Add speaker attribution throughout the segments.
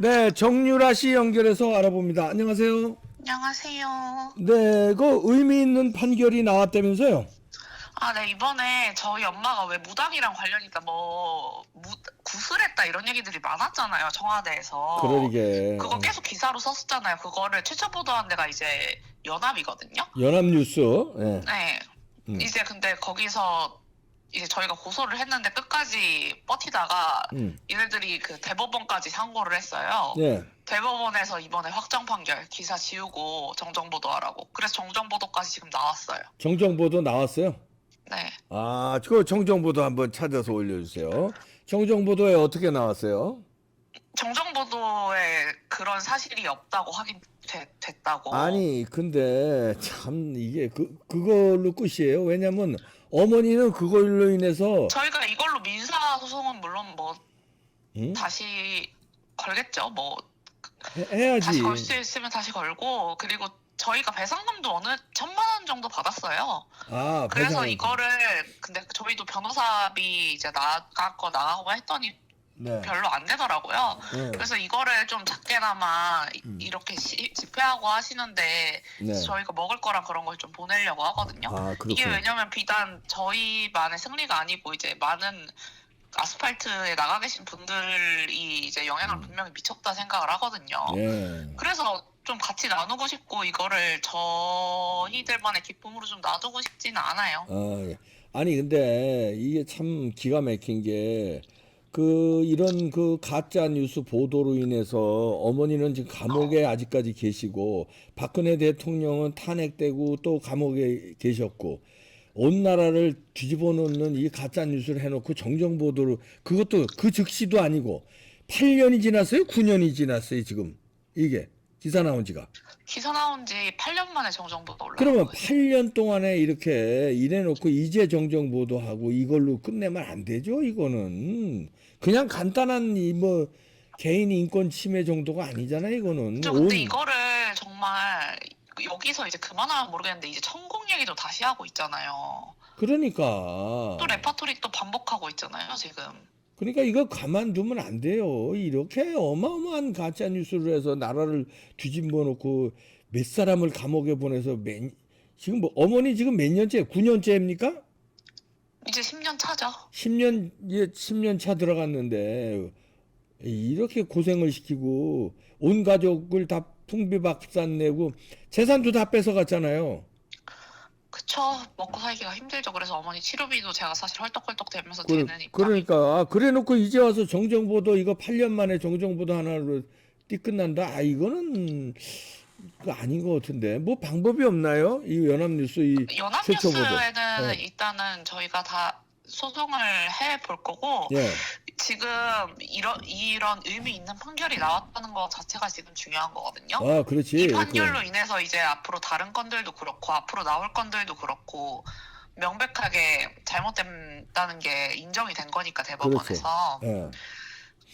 Speaker 1: 네, 정유라 씨 연결해서 알아봅니다. 안녕하세요.
Speaker 2: 안녕하세요.
Speaker 1: 네, 그 의미 있는 판결이 나왔다면서요?
Speaker 2: 아, 네, 이번에 저희 엄마가 왜 무당이랑 관련이다, 뭐, 무, 구슬했다 이런 얘기들이 많았잖아요, 청와대에서.
Speaker 1: 그러게.
Speaker 2: 그거 계속 기사로 썼었잖아요. 그거를 최초 보도한 데가 이제 연합이거든요.
Speaker 1: 연합뉴스. 네.
Speaker 2: 네.
Speaker 1: 음.
Speaker 2: 이제 근데 거기서 이제 저희가 고소를 했는데 끝까지 버티다가
Speaker 1: 음.
Speaker 2: 얘네들이 그 대법원까지 상고를 했어요.
Speaker 1: 네.
Speaker 2: 대법원에서 이번에 확정 판결 기사 지우고 정정 보도하라고. 그래서 정정 보도까지 지금 나왔어요.
Speaker 1: 정정보도 나왔어요?
Speaker 2: 네.
Speaker 1: 아, 그 정정보도 한번 찾아서 올려주세요. 정정보도에 어떻게 나왔어요?
Speaker 2: 정정 보도에 그런 사실이 없다고 확인됐다고.
Speaker 1: 아니, 근데 참 이게 그 그걸로 끝이에요. 왜냐면 어머니는 그걸로 인해서
Speaker 2: 저희가 이걸로 민사 소송은 물론 뭐
Speaker 1: 응?
Speaker 2: 다시 걸겠죠. 뭐
Speaker 1: 해- 해야지.
Speaker 2: 다시 걸 수 있으면 다시 걸고 그리고 저희가 배상금도 어느 천만 원 정도 받았어요.
Speaker 1: 아,
Speaker 2: 그래서
Speaker 1: 배상을-
Speaker 2: 이거를 근데 저희도 변호사비 이제 나가고 나가고 했더니
Speaker 1: 네.
Speaker 2: 별로 안 되더라고요.
Speaker 1: 네.
Speaker 2: 그래서 이거를 좀 작게나마 이-
Speaker 1: 음.
Speaker 2: 이렇게 시- 집회하고 하시는데
Speaker 1: 네.
Speaker 2: 저희가 먹을 거랑 그런 걸 좀 보내려고 하거든요.
Speaker 1: 아,
Speaker 2: 이게
Speaker 1: 그렇군.
Speaker 2: 왜냐면 비단 저희만의 승리가 아니고 이제 많은 아스팔트에 나가 계신 분들이 이제 영향을
Speaker 1: 음.
Speaker 2: 분명히 미쳤다 생각을 하거든요.
Speaker 1: 예.
Speaker 2: 그래서 좀 같이 나누고 싶고 이거를 저희들만의 기쁨으로 좀 놔두고 싶지는 않아요.
Speaker 1: 아, 예. 아니 근데 이게 참 기가 막힌 게 그 이런 그 가짜 뉴스 보도로 인해서 어머니는 지금 감옥에 아직까지 계시고 박근혜 대통령은 탄핵되고 또 감옥에 계셨고 온 나라를 뒤집어 놓는 이 가짜 뉴스를 해놓고 정정 보도를 그것도 그 즉시도 아니고 8년이 지났어요? 9년이 지났어요 지금 이게 기사 나온 지가
Speaker 2: 기사 나온 지 8년 만에 정정보도 올라온
Speaker 1: 그러면
Speaker 2: 거예요.
Speaker 1: 8년 동안에 이렇게 이래놓고 이제 정정 보도하고 이걸로 끝내면 안 되죠. 이거는 그냥 간단한 이 뭐 개인 인권 침해 정도가 아니잖아요. 이거는
Speaker 2: 저 근데
Speaker 1: 온-
Speaker 2: 이거를 정말 여기서 이제 그만하면 모르겠는데 이제 천공 얘기도 다시 하고 있잖아요.
Speaker 1: 그러니까
Speaker 2: 또 레파토리 또 반복하고 있잖아요 지금.
Speaker 1: 그러니까 이거 가만두면 안 돼요. 이렇게 어마어마한 가짜 뉴스를 해서 나라를 뒤집어 놓고 몇 사람을 감옥에 보내서 몇 지금 뭐 어머니 지금 몇 년째? 9년째입니까?
Speaker 2: 이제 10년 차죠.
Speaker 1: 10년 예 10년 차 들어갔는데 이렇게 고생을 시키고 온 가족을 다 풍비박산 내고 재산도 다 뺏어갔잖아요.
Speaker 2: 그쵸. 먹고 살기가 힘들죠. 그래서 어머니 치료비도 제가 사실 헐떡헐떡 되면서
Speaker 1: 그,
Speaker 2: 되느니까.
Speaker 1: 그러니까 아, 그래 놓고 이제 와서 정정보도 이거 8년 만에 정정보도 하나로 띠 끝난다. 아 이거는 그거 아닌 것 같은데 뭐 방법이 없나요? 이 연합뉴스 이 보도.
Speaker 2: 연합뉴스에는
Speaker 1: 네.
Speaker 2: 일단은 저희가 다 소송을 해 볼 거고
Speaker 1: 예
Speaker 2: 지금 이런 이런 의미 있는 판결이 나왔다는 것 자체가 지금 중요한 거거든요.
Speaker 1: 아 그렇지
Speaker 2: 이
Speaker 1: 그,
Speaker 2: 판결로 인해서 이제 앞으로 다른 건들도 그렇고 앞으로 나올 건들도 그렇고 명백하게 잘못됐다는 게 인정이 된 거니까 대법원에서
Speaker 1: 예.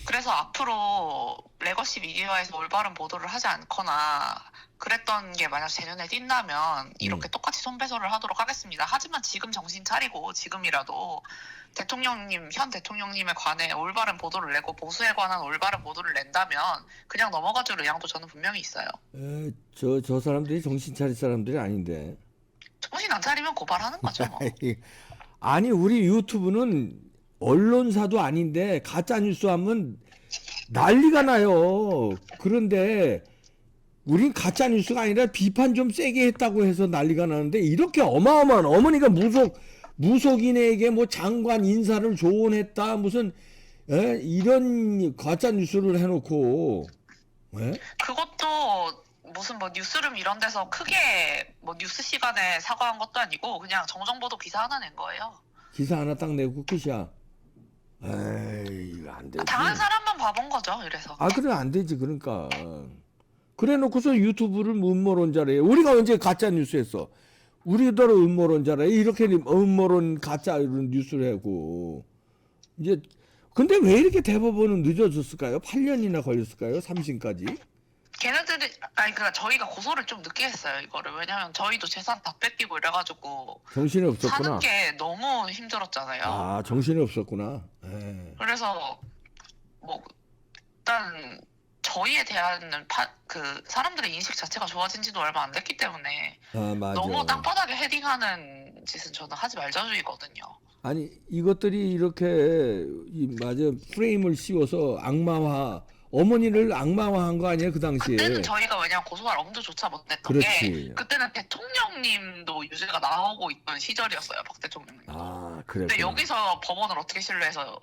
Speaker 2: 그래서 앞으로 레거시 미디어에서 올바른 보도를 하지 않거나 그랬던 게 만약 재년에 띈다면 이렇게 똑같이 손배소를 하도록 하겠습니다. 하지만 지금 정신 차리고 지금이라도 대통령님 현 대통령님에 관해 올바른 보도를 내고 보수에 관한 올바른 보도를 낸다면 그냥 넘어가줄 의향도 저는 분명히 있어요.
Speaker 1: 에, 저, 저 사람들이 정신 차릴 사람들이 아닌데.
Speaker 2: 정신 안 차리면 고발하는 거죠. 뭐.
Speaker 1: 아니 우리 유튜브는 언론사도 아닌데 가짜 뉴스 하면 난리가 나요. 그런데 우린 가짜 뉴스가 아니라 비판 좀 세게 했다고 해서 난리가 나는데 이렇게 어마어마한 어머니가 무속 무속인에게 뭐 장관 인사를 조언했다 무슨 에? 이런 가짜 뉴스를 해놓고 에?
Speaker 2: 그것도 무슨 뭐 뉴스룸 이런 데서 크게 뭐 뉴스 시간에 사과한 것도 아니고 그냥 정정보도 기사 하나 낸 거예요.
Speaker 1: 기사 하나 딱 내고 끝이야. 에이 이거 안 되지.
Speaker 2: 당한 사람만 봐본 거죠. 이래서.
Speaker 1: 아 그래 안 되지 그러니까 그래 놓고서 유튜브를 음모론자래. 우리가 언제 가짜 뉴스 했어 우리더러 음모론자래. 이렇게 음모론 가짜 이런 뉴스를 하고. 이제 근데 왜 이렇게 대법원은 늦어졌을까요? 8년이나 걸렸을까요? 삼심까지?
Speaker 2: 걔네들이 아니 그니까 저희가 고소를 좀 늦게 했어요 이거를. 왜냐면 저희도 재산 다 뺏기고 이래가지고
Speaker 1: 정신이 없었구나.
Speaker 2: 사는 게 너무 힘들었잖아요.
Speaker 1: 아 정신이 없었구나. 예.
Speaker 2: 그래서 뭐 일단 저희에 대한 파, 그 사람들의 인식 자체가 좋아진 지도 얼마 안 됐기 때문에
Speaker 1: 아 맞아.
Speaker 2: 너무 땅바닥에 헤딩하는 짓은 저는 하지 말자주의거든요.
Speaker 1: 아니 이것들이 이렇게 이 맞아 프레임을 씌워서 악마화 어머니를 악마화한 거 아니에요 그 당시에.
Speaker 2: 그때는 저희가 왜냐면 고소할 엄두조차 못냈던
Speaker 1: 그렇지.
Speaker 2: 게 그때는 대통령님도 유죄가 나오고 있던 시절이었어요 박 대통령님.
Speaker 1: 아 그래.
Speaker 2: 근데 여기서 법원을 어떻게 신뢰해서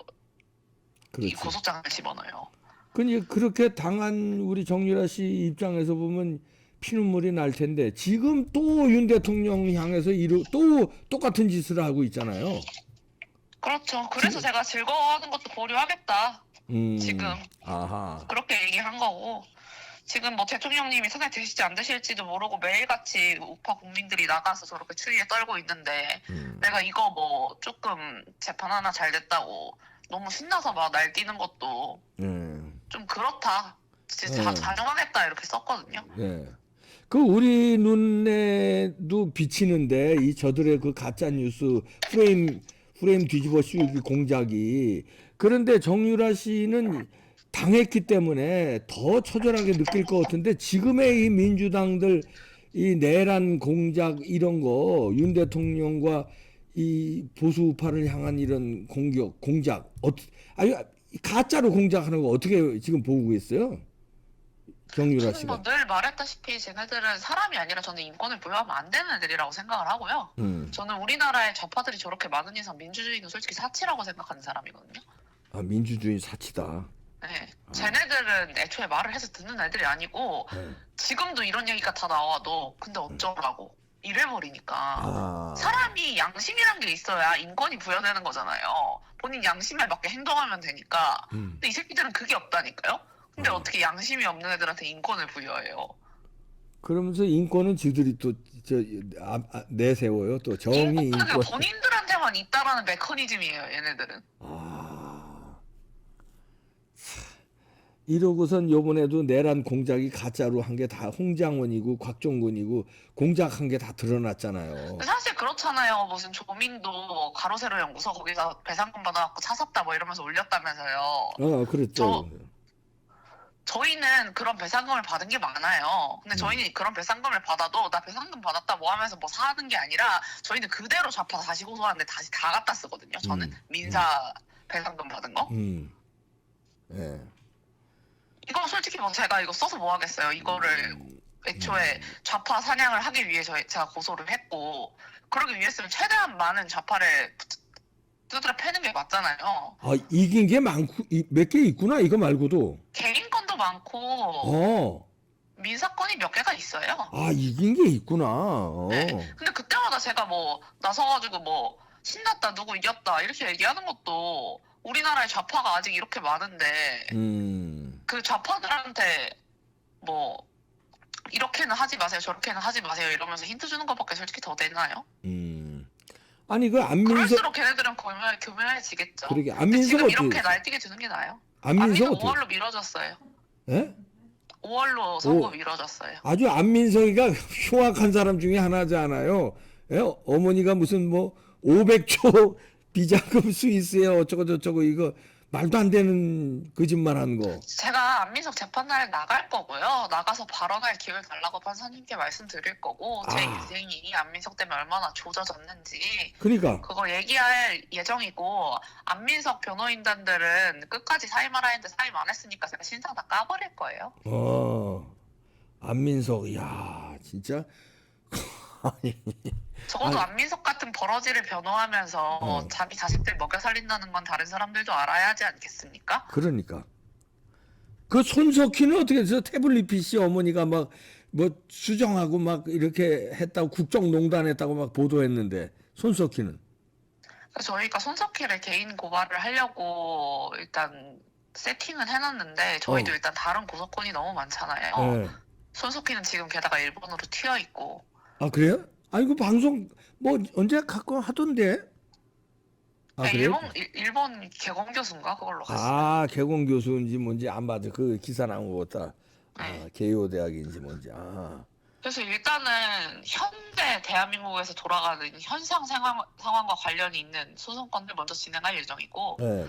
Speaker 2: 이
Speaker 1: 그렇지.
Speaker 2: 고소장을 집어넣어요?
Speaker 1: 근데 그렇게 당한 우리 정유라 씨 입장에서 보면 피눈물이 날 텐데 지금 또 윤 대통령 향해서 이루 또 똑같은 짓을 하고 있잖아요.
Speaker 2: 그렇죠. 그래서 제가 즐거워하는 것도 고려하겠다.
Speaker 1: 음.
Speaker 2: 지금.
Speaker 1: 아하.
Speaker 2: 그렇게 얘기한 거고 지금 뭐 대통령님이 선에 되실지 안 되실지도 모르고 매일같이 우파 국민들이 나가서 저렇게 추위에 떨고 있는데
Speaker 1: 음.
Speaker 2: 내가 이거 뭐 조금 재판 하나 잘 됐다고 너무 신나서 막 날뛰는 것도
Speaker 1: 네.
Speaker 2: 좀 그렇다. 진짜
Speaker 1: 네.
Speaker 2: 자정하겠다 이렇게 썼거든요.
Speaker 1: 네. 그 우리 눈에도 비치는데 이 저들의 그 가짜 뉴스 프레임 프레임 뒤집어 씌우기 공작이 그런데 정유라 씨는 당했기 때문에 더 처절하게 느낄 것 같은데 지금의 이 민주당들 이 내란 공작 이런 거 윤 대통령과 이 보수 우파를 향한 이런 공격 공작 어 아니 가짜로 공작하는 거 어떻게 지금 보고 있어요? 정유라
Speaker 2: 저는
Speaker 1: 씨가.
Speaker 2: 뭐늘 말했다시피 쟤네들은 사람이 아니라 저는 인권을 부여하면 안 되는 애들이라고 생각을 하고요.
Speaker 1: 음.
Speaker 2: 저는 우리나라의 좌파들이 저렇게 많은 이상 민주주의는 솔직히 사치라고 생각하는 사람이거든요.
Speaker 1: 아 민주주의 사치다.
Speaker 2: 네. 쟤네들은 애초에 말을 해서 듣는 애들이 아니고
Speaker 1: 네.
Speaker 2: 지금도 이런 얘기가 다 나와도 근데 어쩌라고 이래버리니까
Speaker 1: 아.
Speaker 2: 사람이 양심이란 게 있어야 인권이 부여되는 거잖아요. 본인 양심에 맞게 행동하면 되니까.
Speaker 1: 음.
Speaker 2: 근데 이 새끼들은 그게 없다니까요. 근데
Speaker 1: 어.
Speaker 2: 어 떻게 양심이 없는 애들한테 인권을 부여해요?
Speaker 1: 그러면서 인권은 지들이 또저 아, 아, 내세워요. 또 정의
Speaker 2: 인권. 본인들한테만 있다라는 메커니즘이에요. 얘네들은.
Speaker 1: 아. 참. 이러고선 요번에도 내란 공작이 가짜로 한 게 다 홍장원이고 곽종근이고 공작한 게 다 드러났잖아요.
Speaker 2: 사실 그렇잖아요. 무슨 조민도 가로세로 연구소 거기서 배상금 받아갖고 차 샀다 뭐 이러면서 올렸다면서요.
Speaker 1: 어, 그랬죠.
Speaker 2: 저 희는 그런 배상금을 받은 게 많아요. 근데
Speaker 1: 음.
Speaker 2: 저희는 그런 배상금을 받아도 나 배상금 받았다 뭐 하면서 뭐 사는 게 아니라 저희는 그대로 좌파 다시 고소하는데 다시 다 갖다 쓰거든요. 저는
Speaker 1: 음.
Speaker 2: 민사 배상금 받은 거.
Speaker 1: 음. 예.
Speaker 2: 이거 솔직히 뭐 제가 이거 써서 뭐 하겠어요. 이거를
Speaker 1: 음.
Speaker 2: 애초에 좌파 사냥을 하기 위해서 제가 고소를 했고 그러기 위해서는 최대한 많은 좌파를 두드려 패는 게 맞잖아요.
Speaker 1: 아, 이긴 게 많고 몇 개 있구나. 이거 말고도.
Speaker 2: 개인 건도 많고
Speaker 1: 어.
Speaker 2: 민사건이 몇 개가 있어요.
Speaker 1: 아, 이긴 게 있구나. 어.
Speaker 2: 네. 근데 그때마다 제가 뭐 나서가지고 뭐 신났다 누구 이겼다 이렇게 얘기하는 것도 우리나라의 좌파가 아직 이렇게 많은데
Speaker 1: 음.
Speaker 2: 그 좌파들한테 뭐 이렇게는 하지 마세요 저렇게는 하지 마세요 이러면서 힌트 주는 것밖에 솔직히 더 되나요?
Speaker 1: 음. 아니 그 안민석
Speaker 2: 그럴수록 걔네들은 교묘, 교묘해지겠죠.
Speaker 1: 그러게
Speaker 2: 근데
Speaker 1: 안민석
Speaker 2: 지금
Speaker 1: 어떻게
Speaker 2: 이렇게
Speaker 1: 됐어?
Speaker 2: 날뛰게 주는 게 나아요. 안민석
Speaker 1: 어떻게?
Speaker 2: 5월로 미뤄졌어요.
Speaker 1: 예?
Speaker 2: 5월로 선거 미뤄졌어요.
Speaker 1: 아주 안민석이가 흉악한 사람 중에 하나잖아요. 예? 어머니가 무슨 뭐 500조 비자금 스위스에 어쩌고 저쩌고 이거 말도 안 되는 거짓말 하는 거.
Speaker 2: 제가 안민석 재판날 나갈 거고요. 나가서 발언할 기회를 달라고 판사님께 말씀드릴 거고 제
Speaker 1: 아.
Speaker 2: 인생이 안민석 때문에 얼마나 조져졌는지
Speaker 1: 그러니까
Speaker 2: 그거 얘기할 예정이고 안민석 변호인단들은 끝까지 사임하라 했는데 사임 안 했으니까 제가 신상 다 까버릴 거예요.
Speaker 1: 어 안민석 야 진짜 아니
Speaker 2: 적어도
Speaker 1: 아니.
Speaker 2: 안민석 같은 버러지를 변호하면서
Speaker 1: 어.
Speaker 2: 자기 자식들 먹여 살린다는 건 다른 사람들도 알아야 하지 않겠습니까?
Speaker 1: 그러니까 그 손석희는 어떻게 해서 태블릿 PC 어머니가 막 뭐 수정하고 막 이렇게 했다고 국정농단 했다고 막 보도했는데 손석희는
Speaker 2: 그래서 저희가 손석희를 개인 고발을 하려고 일단 세팅은 해놨는데 저희도
Speaker 1: 어.
Speaker 2: 일단 다른 고소건이 너무 많잖아요.
Speaker 1: 예.
Speaker 2: 손석희는 지금 게다가 일본으로 튀어 있고
Speaker 1: 아 그래요? 아니 그 방송 뭐 언제 갖고 하던데? 아
Speaker 2: 네,
Speaker 1: 그래요?
Speaker 2: 일본 일- 일본 개공 교수인가 그걸로 갔어요.
Speaker 1: 아 개공 교수인지 뭔지 안 맞아. 그 기사 나온 거 같다. 아
Speaker 2: 네.
Speaker 1: 개요 대학인지 뭔지. 아
Speaker 2: 그래서 일단은 현대 대한민국에서 돌아가는 현상 상황, 상황과 관련이 있는 소송건을 먼저 진행할 예정이고
Speaker 1: 네.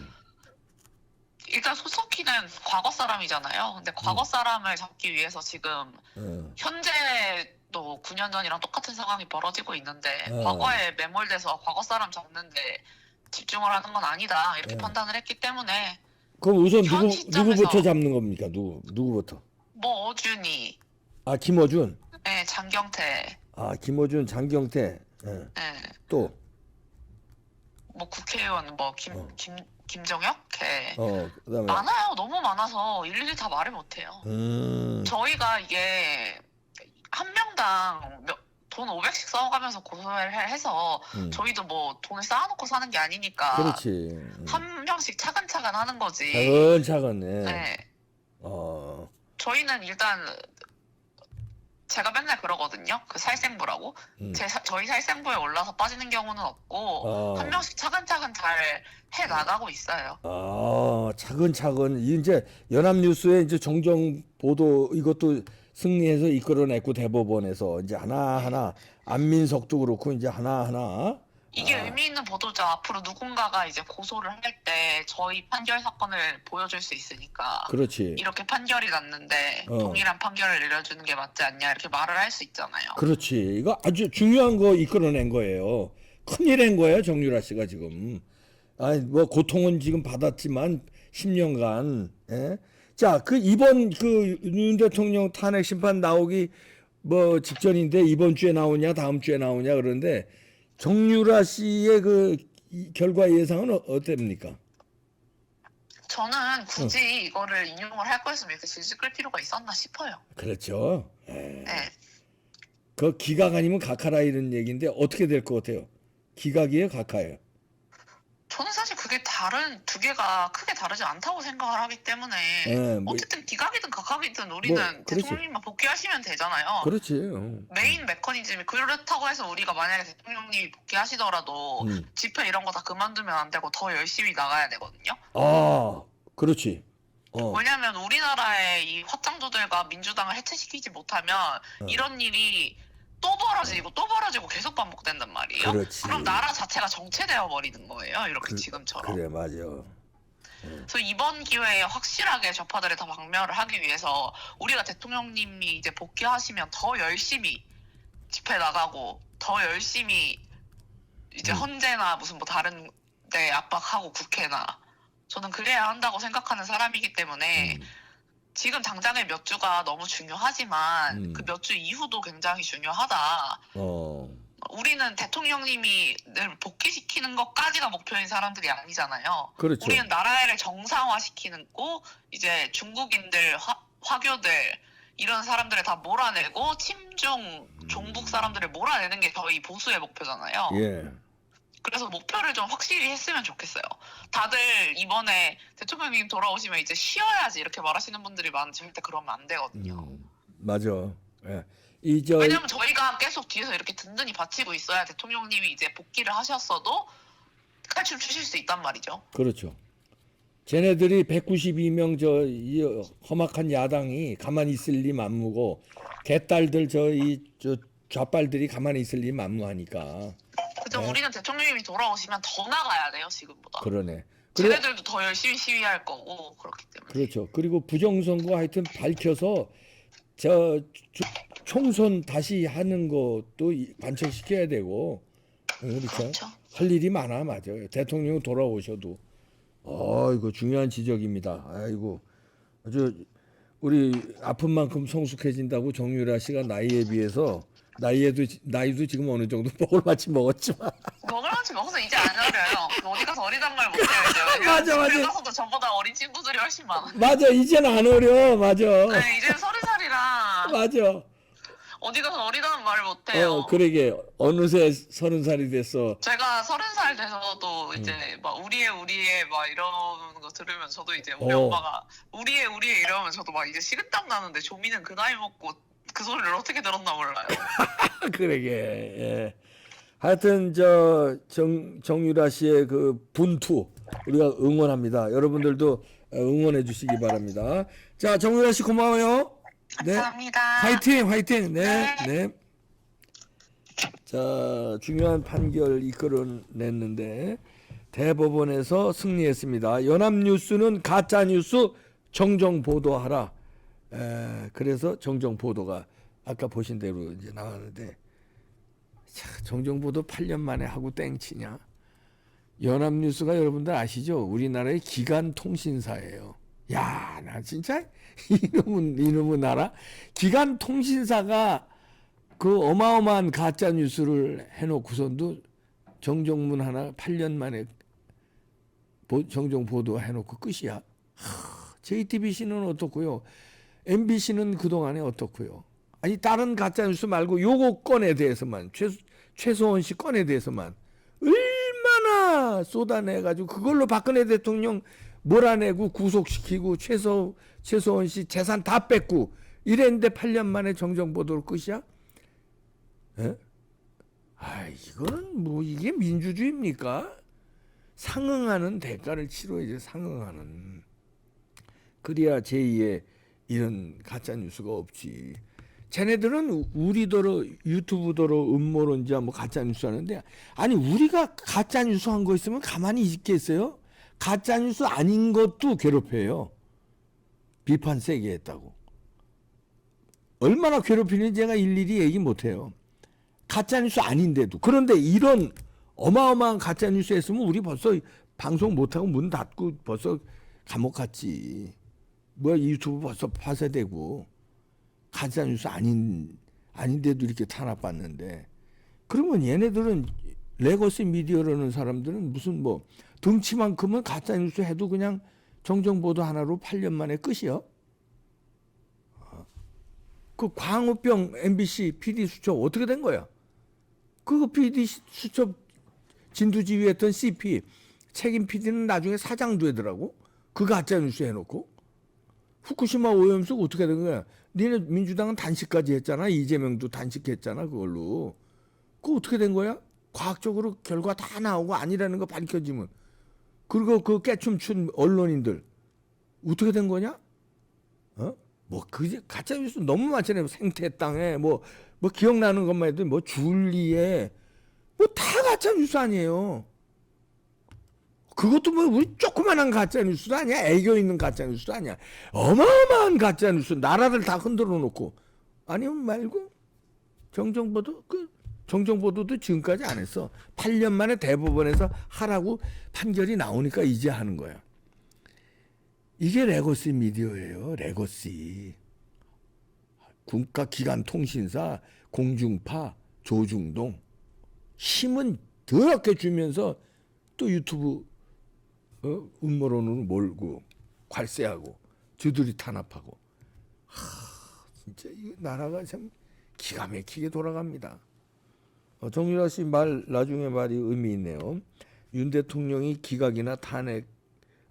Speaker 2: 일단 소석희는 과거 사람이잖아요. 근데 과거 사람을 잡기 위해서 지금
Speaker 1: 어.
Speaker 2: 현재 도 9년 전이랑 똑같은 상황이 벌어지고 있는데
Speaker 1: 어.
Speaker 2: 과거에 매몰돼서 과거 사람 잡는데 집중을 하는 건 아니다 이렇게
Speaker 1: 어.
Speaker 2: 판단을 했기 때문에
Speaker 1: 그럼 우선
Speaker 2: 현
Speaker 1: 누구
Speaker 2: 시점에서-
Speaker 1: 누구부터 잡는 겁니까? 누구 누구부터?
Speaker 2: 뭐 어준이,
Speaker 1: 아 김어준.
Speaker 2: 예, 장경태,
Speaker 1: 아 김어준, 장경태. 예.
Speaker 2: 예, 또뭐 국회의원 뭐김
Speaker 1: 어.
Speaker 2: 김 김정혁, 걔
Speaker 1: 어, 그다음에
Speaker 2: 많아요. 너무 많아서 일일이 다 말을 못해요.
Speaker 1: 음.
Speaker 2: 저희가 이게 한 명당 몇, 돈 500씩 써가면서 고소를 해- 해서
Speaker 1: 음.
Speaker 2: 저희도 뭐 돈을 쌓아놓고 사는 게 아니니까
Speaker 1: 그렇지. 음.
Speaker 2: 한 명씩 차근차근 하는 거지.
Speaker 1: 차근차근. 예.
Speaker 2: 네.
Speaker 1: 어.
Speaker 2: 저희는 일단 제가 맨날 그러거든요. 그 살생부라고.
Speaker 1: 음.
Speaker 2: 제 사- 저희 살생부에 올라서 빠지는 경우는 없고
Speaker 1: 어.
Speaker 2: 한 명씩 차근차근 잘 해 나가고 있어요.
Speaker 1: 아, 차근차근 이제 연합뉴스에 이제 정정 보도 이것도 승리해서 이끌어냈고 대법원에서 이제 하나하나 안민석도 그렇고 이제 하나하나
Speaker 2: 이게
Speaker 1: 아.
Speaker 2: 의미 있는 보도죠. 앞으로 누군가가 이제 고소를 할 때 저희 판결 사건을 보여줄 수 있으니까
Speaker 1: 그렇지.
Speaker 2: 이렇게 판결이 났는데
Speaker 1: 어.
Speaker 2: 동일한 판결을 내려주는 게 맞지 않냐 이렇게 말을 할 수 있잖아요.
Speaker 1: 그렇지. 이거 아주 중요한 거 이끌어낸 거예요. 큰일인 거예요, 정유라 씨가 지금. 아니, 뭐 고통은 지금 받았지만 10년간. 예? 자, 그 이번 그 윤 대통령 탄핵 심판 나오기 뭐 직전인데 이번 주에 나오냐, 다음 주에 나오냐 그러는데 정유라 씨의 그 이- 결과 예상은 어, 어땠습니까?
Speaker 2: 저는 굳이 이거를 인용을 할 거였으면 이렇게 질질 끌 필요가 있었나 싶어요.
Speaker 1: 그렇죠.
Speaker 2: 네.
Speaker 1: 그 기각 아니면 각하라 이런 얘기인데 어떻게 될 것 같아요? 기각이에요, 각하예요?
Speaker 2: 저는 사실 그게 다른 두 개가 크게 다르지 않다고 생각을 하기 때문에
Speaker 1: 예, 뭐,
Speaker 2: 어쨌든 기각이든 각각이든 우리는
Speaker 1: 뭐, 그렇지.
Speaker 2: 대통령님만 복귀하시면 되잖아요.
Speaker 1: 그렇지. 어.
Speaker 2: 메인 메커니즘이 그렇다고 해서 우리가 만약에 대통령님이 복귀하시더라도
Speaker 1: 음.
Speaker 2: 집회 이런 거 다 그만두면 안 되고 더 열심히 나가야 되거든요.
Speaker 1: 아, 그렇지. 어,
Speaker 2: 왜냐하면 우리나라의 이 확장도들과 민주당을 해체시키지 못하면
Speaker 1: 어.
Speaker 2: 이런 일이 또 벌어지고 또 벌어지고 계속 반복된단 말이에요.
Speaker 1: 그렇지.
Speaker 2: 그럼 나라 자체가 정체되어 버리는 거예요. 이렇게
Speaker 1: 그-
Speaker 2: 지금처럼.
Speaker 1: 그래, 맞아.
Speaker 2: 그래서 이번 기회에 확실하게 좌파들의 다 박멸을 하기 위해서 우리가 대통령님이 이제 복귀하시면 더 열심히 집회 나가고 더 열심히 이제
Speaker 1: 음.
Speaker 2: 헌재나 무슨 뭐 다른 데 압박하고 국회나 저는 그래야 한다고 생각하는 사람이기 때문에
Speaker 1: 음,
Speaker 2: 지금 당장의 몇 주가 너무 중요하지만
Speaker 1: 음.
Speaker 2: 그 몇 주 이후도 굉장히 중요하다.
Speaker 1: 어,
Speaker 2: 우리는 대통령님이 늘 복귀시키는 것까지가 목표인 사람들이 아니잖아요.
Speaker 1: 그렇죠.
Speaker 2: 우리는 나라를 정상화시키는 거 이제 중국인들 화, 화교들 이런 사람들을 다 몰아내고 침중 종북 사람들을 몰아내는 게 저희 보수의 목표잖아요.
Speaker 1: 예.
Speaker 2: 그래서 목표를 좀 확실히 했으면 좋겠어요. 다들 이번에 대통령님 돌아오시면 이제 쉬어야지 이렇게 말하시는 분들이 많은데 절대 그러면 안 되거든요.
Speaker 1: 음, 맞아. 예. 이저
Speaker 2: 왜냐면 저희가 계속 뒤에서 이렇게 든든히 받치고 있어야 대통령님이 이제 복귀를 하셨어도 칼춤 추실 수 있단 말이죠.
Speaker 1: 그렇죠. 쟤네들이 192명 저 이 험악한 야당이 가만히 있을 리 만무고 개딸들 저 이 저 좌빨들이 가만히 있을 리 만무하니까
Speaker 2: 그죠?
Speaker 1: 네.
Speaker 2: 우리는 대통령님이 돌아오시면 더 나가야 돼요 지금보다.
Speaker 1: 그러네. 그래
Speaker 2: 쟤네들도 더 열심히 시위할 거고 그렇기 때문에.
Speaker 1: 그렇죠. 그리고 부정선거 하여튼 밝혀서 저 조- 총선 다시 하는 것도 이- 관철시켜야 되고 어, 그렇죠.
Speaker 2: 그렇죠.
Speaker 1: 할 일이 많아 맞아요. 대통령 돌아오셔도 어 이거 중요한 지적입니다. 아이고 아주 우리 아픈 만큼 성숙해진다고 정유라 씨가 나이에 비해서 나이에도 지- 나이도 지금 어느 정도 먹을 만치 먹었지만
Speaker 2: 먹을 만치 먹어서 이제 안 어려요. 그 어디 가서 어리단 말 못해요.
Speaker 1: 맞아, 맞아.
Speaker 2: 집에 가서도 저보다 어린 친구들이 훨씬 많아.
Speaker 1: 맞아 이젠 안 어려 맞아
Speaker 2: 네, 이제 서른 살이라
Speaker 1: 맞아
Speaker 2: 어디 가서 어리다는 말을 못해요.
Speaker 1: 어 그러게 어느새 서른 살이 됐어
Speaker 2: 제가 서른 살 돼서도 이제
Speaker 1: 음.
Speaker 2: 막 우리의 우리의 막 이러는 거 들으면 저도 이제 우리
Speaker 1: 어.
Speaker 2: 엄마가 우리의 우리의 이러면 저도 막 이제 식은땀 나는데 조미는 그 나이 먹고 그 소리를 어떻게 들었나 몰라요.
Speaker 1: 그러게 예. 하여튼 저 정, 정유라 씨의 그 분투 우리가 응원합니다. 여러분들도 어, 응원해 주시기 바랍니다. 자 정유라 씨 고마워요. 네.
Speaker 2: 감사합니다.
Speaker 1: 화이팅 화이팅 네 네. 자 중요한 판결 이끌어냈는데 대법원에서 승리했습니다. 연합뉴스는 가짜 뉴스 정정 보도하라. 에, 그래서 정정 보도가 아까 보신 대로 이제 나왔는데 자, 정정 보도 8년 만에 하고 땡치냐? 연합뉴스가 여러분들 아시죠? 우리나라의 기간 통신사예요. 야, 나 진짜 이놈은 이놈은 알아? 기간 통신사가 그 어마어마한 가짜 뉴스를 해놓고선도 정정문 하나 8년 만에 보- 정정 보도 해놓고 끝이야. 하, JTBC는 어떻고요? MBC는 그 동안에 어떻고요? 아니 다른 가짜 뉴스 말고 요거 건에 대해서만 최 최소원 씨 건에 대해서만 얼마나 쏟아내 가지고 그걸로 박근혜 대통령 몰아내고 구속시키고 최소 최소원 씨 재산 다 뺏고 이랬는데 8년 만에 정정 보도로 끝이야? 에? 아, 이거는 뭐 이게 민주주의입니까? 상응하는 대가를 치러야지 상응하는. 그래야 제2의 이런 가짜 뉴스가 없지. 쟤네들은 우리더러 유튜브더러 음모론자 뭐 가짜 뉴스 하는데 아니 우리가 가짜 뉴스 한 거 있으면 가만히 있겠어요? 가짜 뉴스 아닌 것도 괴롭혀요. 비판 세게 했다고. 얼마나 괴롭히는지 제가 일일이 얘기 못 해요. 가짜 뉴스 아닌데도. 그런데 이런 어마어마한 가짜 뉴스 했으면 우리 벌써 방송 못 하고 문 닫고 벌써 감옥 갔지. 뭐야 유튜브 벌써 파쇄되고 가짜 뉴스 아닌 아닌데도 이렇게 탄압받는데 그러면 얘네들은 레거시 미디어라는 사람들은 무슨 뭐 등치만큼은 가짜 뉴스 해도 그냥 정정 보도 하나로 8년 만에 끝이요. 그 광우병 MBC PD 수첩 어떻게 된 거야? 그 PD 수첩 진두지휘했던 CP 책임 PD는 나중에 사장 되더라고. 그 가짜 뉴스 해놓고 후쿠시마 오염수 어떻게 된 거야? 니네 민주당은 단식까지 했잖아. 이재명도 단식했잖아. 그걸로. 그거 어떻게 된 거야? 과학적으로 결과 다 나오고 아니라는 거 밝혀지면 그리고 그 깨춤춘 언론인들 어떻게 된 거냐? 어? 뭐 그 가짜 뉴스 너무 많잖아요. 생태 땅에 뭐 뭐 기억나는 것만 해도 뭐 줄리에 뭐 다 가짜 뉴스 아니에요. 그것도 뭐 우리 조그만한 가짜 뉴스도 아니야. 애교 있는 가짜 뉴스도 아니야. 어마어마한 가짜 뉴스 나라를 다 흔들어 놓고 아니면 말고 정정보도 그 정정보도도 지금까지 안 했어. 8년 만에 대법원에서 하라고 판결이 나오니까 이제 하는 거야. 이게 레거시 미디어예요. 레거시. 국가 기관 통신사 공중파 조중동 힘은 더럽게 주면서 또 유튜브 어? 음모론으로 몰고 괄세하고 저들이 탄압하고 하, 진짜 이 나라가 참 기가 막히게 돌아갑니다. 어, 정유라 씨 말 나중에 말이 의미 있네요. 윤 대통령이 기각이나 탄핵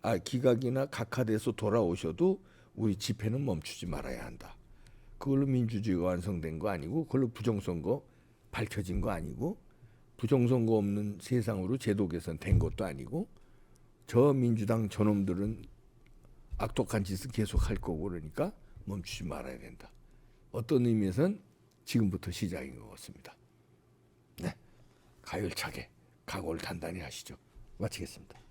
Speaker 1: 아 기각이나 각하돼서 돌아오셔도 우리 집회는 멈추지 말아야 한다. 그걸로 민주주의가 완성된 거 아니고 그걸로 부정선거 밝혀진 거 아니고 부정선거 없는 세상으로 제도 개선 된 것도 아니고 저 민주당 저놈들은 악독한 짓을 계속 할 거고 그러니까 멈추지 말아야 된다. 어떤 의미에선 지금부터 시작인 것 같습니다. 네, 가열차게 각오를 단단히 하시죠. 마치겠습니다.